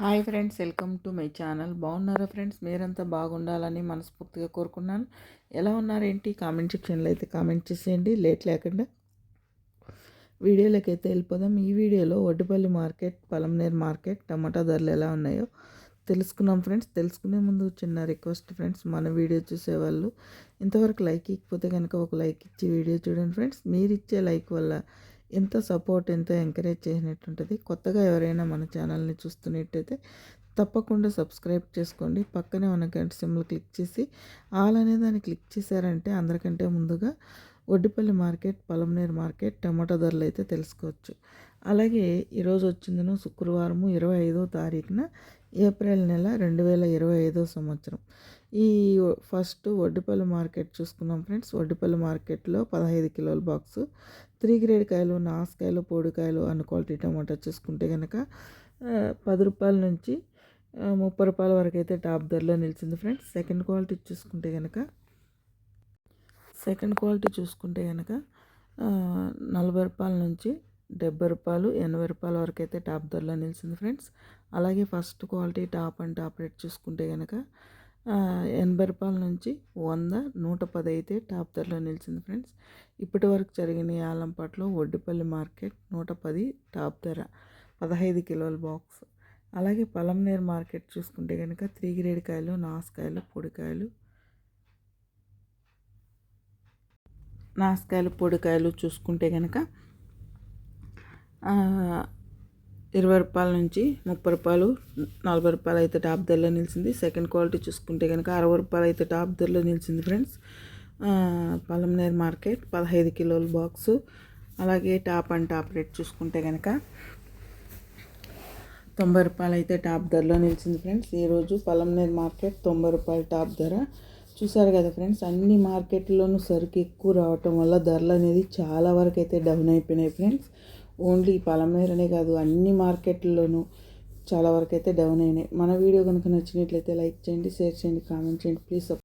Hi friends welcome to my channel. బాగున్నారా friends? మీరంతా బాగుండాలని మనస్ఫూర్తిగా కోరుకున్నాను. ఎలా ఉన్నారేంటి? కామెంట్ సెక్షన్లో అయితే కామెంట్ చేసేయండి. లేట్ లేకుండా వీడియోలోకి అయితే వెళ్ళిపోదాం. ఈ వీడియోలో Oddupalli market Palamaner market tomato ధరలు ఎలా ఉన్నాయో తెలుసుకున్నాం ఫ్రెండ్స్. తెలుసుకునే ముందు చిన్న రిక్వెస్ట్ ఫ్రెండ్స్ మన వీడియో చూసేవాళ్ళు ఇంతవరకు లైక్ ఇకపోతే కనుక ఒక లైక్ ఇచ్చి వీడియో చూడండి ఫ్రెండ్స్. మీరు ఇచ్చే లైక్ వల్ల ఎంతో సపోర్ట్ ఎంతో ఎంకరేజ్ చేసినట్టుంటుంది. కొత్తగా ఎవరైనా మన ఛానల్ని చూస్తున్నట్టయితే తప్పకుండా సబ్స్క్రైబ్ చేసుకోండి. పక్కనే ఉన్న గంట సిమ్లు క్లిక్ చేసి ఆల్ అనే దాన్ని క్లిక్ చేశారంటే అందరికంటే ముందుగా Oddipalli market Palamaneru market tomato ధరలు అయితే తెలుసుకోవచ్చు. అలాగే ఈరోజు వచ్చిందను శుక్రవారము ఇరవై ఐదో తారీఖున ఏప్రిల్ నెల రెండు వేల ఇరవై ఐదో సంవత్సరం. ఈ ఫస్ట్ వడ్డిపల్లి మార్కెట్ చూసుకున్నాం ఫ్రెండ్స్. వడ్డిపల్లి మార్కెట్లో పదహైదు కిలోల బాక్స్ త్రీ గ్రేడ్ కాయలు నాసుకాయలు పొడికాయలు అన్న క్వాలిటీ టమాటా చూసుకుంటే కనుక పది రూపాయల నుంచి ముప్పై రూపాయల వరకు అయితే టాప్ ధరలో నిలిచింది ఫ్రెండ్స్. సెకండ్ క్వాలిటీ చూసుకుంటే కనుక సెకండ్ క్వాలిటీ చూసుకుంటే కనుక నలభై రూపాయల నుంచి డెబ్బై రూపాయలు ఎనభై రూపాయల వరకు అయితే టాప్ ధరలో నిలిచింది ఫ్రెండ్స్. అలాగే first quality top and top rate చూసుకుంటే కనుక ఎనభై రూపాయల నుంచి వంద నూట పది అయితే టాప్ ధరలో నిలిచింది ఫ్రెండ్స్. ఇప్పటి వరకు జరిగిన ఆలంపాట్లో ఒడ్డుపల్లి మార్కెట్ నూట పది టాప్ ధర పదహైదు కిలోల బాక్స్. అలాగే పలంనేర్ మార్కెట్ చూసుకుంటే కనుక త్రీ గ్రేడ్ కాయలు నాసుకాయలు పొడికాయలు నాసుకాయలు పొడికాయలు చూసుకుంటే కనుక ఇరవై రూపాయల నుంచి ముప్పై రూపాయలు నలభై రూపాయలు అయితే టాప్ ధరలో నిలిచింది. సెకండ్ క్వాలిటీ చూసుకుంటే కనుక అరవై రూపాయలు అయితే టాప్ ధరలో నిలిచింది ఫ్రెండ్స్. పలంనేర్ మార్కెట్ పదహైదు కిలోల బాక్సు అలాగే టాప్ అండ్ టాప్ రేట్ చూసుకుంటే కనుక తొంభై రూపాయలు అయితే టాప్ ధరలో నిలిచింది ఫ్రెండ్స్. ఈరోజు పలంనేర్ మార్కెట్ తొంభై రూపాయలు టాప్ ధర. చూసారు కదా ఫ్రెండ్స్ అన్ని మార్కెట్లోనూ సరుకు ఎక్కువ రావటం వల్ల ధరలు అనేది చాలా వరకు అయితే డౌన్ అయిపోయినాయి ఫ్రెండ్స్. ఓన్లీ పాలమేరనే కాదు అన్ని మార్కెట్లలోనూ చాలా వరకు అయితే డౌన్ అయినాయి. మన వీడియో కనుక నచ్చినట్లయితే లైక్ చేయండి షేర్ చేయండి కామెంట్ చేయండి. ప్లీజ్